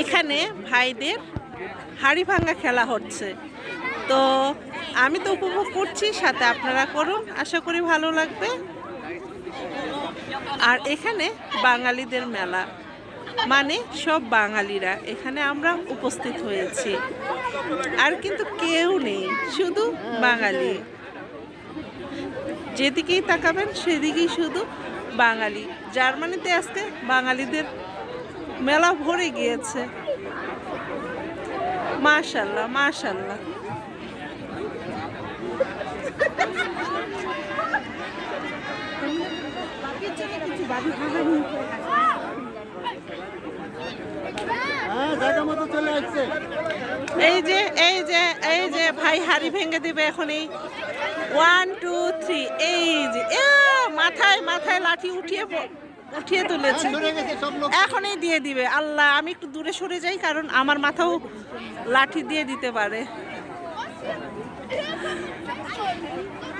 এখানে ভাইদের হাড়ি ভাঙ্গা খেলা হচ্ছে। তো আমি তো উপভোগ করছি, সাথে আপনারা করুন। আশা করি ভালো লাগবে। আর এখানে বাঙালিদের মেলা। মানে সব বাঙালিরা। এখানে আমরা উপস্থিত হয়েছি। আর কিন্তু কেউ নেই, শুধু বাঙালি। যেদিকেই তাকাবেন, সেদিকেই শুধু বাঙালি। জার্মানিতে আজকে বাঙালিদের মেলা ভরে গিয়েছে। মাশাল্লাহ মাশাল্লাহ। এই যে এই যে এই যে, ভাই হাড়ি ভেঙে দিবে এখনই। ওয়ান টু থ্রি এই যে মাথায় মাথায় লাঠি উঠিয়ে উঠিয়ে তুলেছে। এখনই দিয়ে দিবে। আল্লাহ আমি একটু দূরে সরে যাই কারণ আমার মাথাও লাঠি দিয়ে দিতে পারে।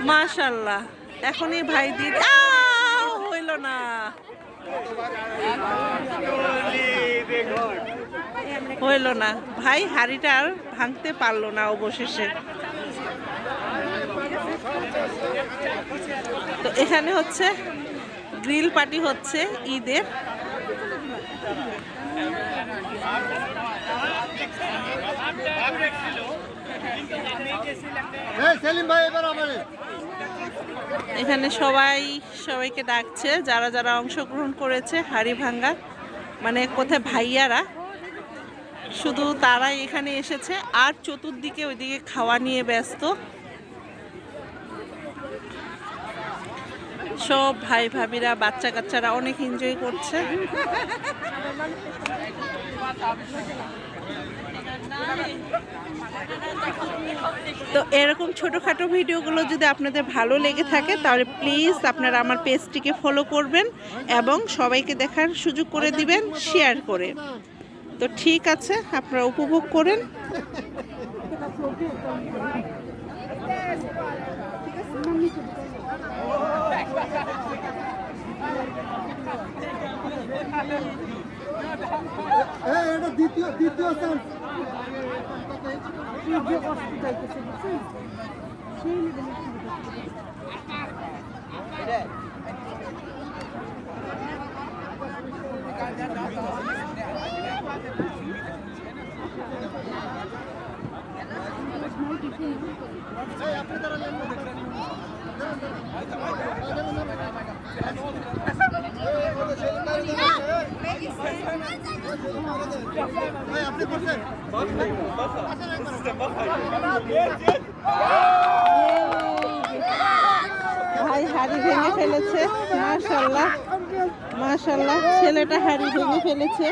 মাশাল্লাহ এখনই ভাই দিয়ে হইল না। হইল না। ভাই হাড়িটা আর ভাঙতে পারল না অবশেষে। তো এখানে হচ্ছে গ্রিল পার্টি হচ্ছে ঈদের। এখানে সবাই সবাইকে ডাকছে যারা যারা অংশগ্রহণ করেছে হাড়ি ভাঙ্গা মানে কোথায় ভাইয়ারা শুধু তারাই এখানে এসেছে। আর চতুর্দিকে ওইদিকে খাওয়া নিয়ে ব্যস্ত। সব ভাই ভাবিরা, বাচ্চা কাচ্চারা অনেক এনজয় করছে। তো এরকম ছোটোখাটো ভিডিওগুলো যদি আপনাদের ভালো লেগে থাকে, তাহলে প্লিজ আপনারা আমার পেজটিকে ফলো করবেন এবং সবাইকে দেখার সুযোগ করে দিবেন শেয়ার করে। তো ঠিক আছে, আপনারা উপভোগ করেন। এটা দ্বিতীয় দ্বিতীয় চান্স ভাই আপনি করছেন ভাই হাড়ি ভেঙে ফেলেছে মাশাল্লাহ মাশাল্লাহ ছেলেটা হাড়ি ভেঙে ফেলেছে।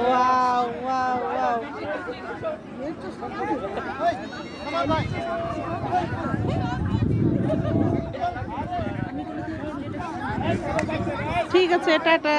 ওয়াও ওয়াও ওয়াও আমার ভাই ঠিক আছে টাটা।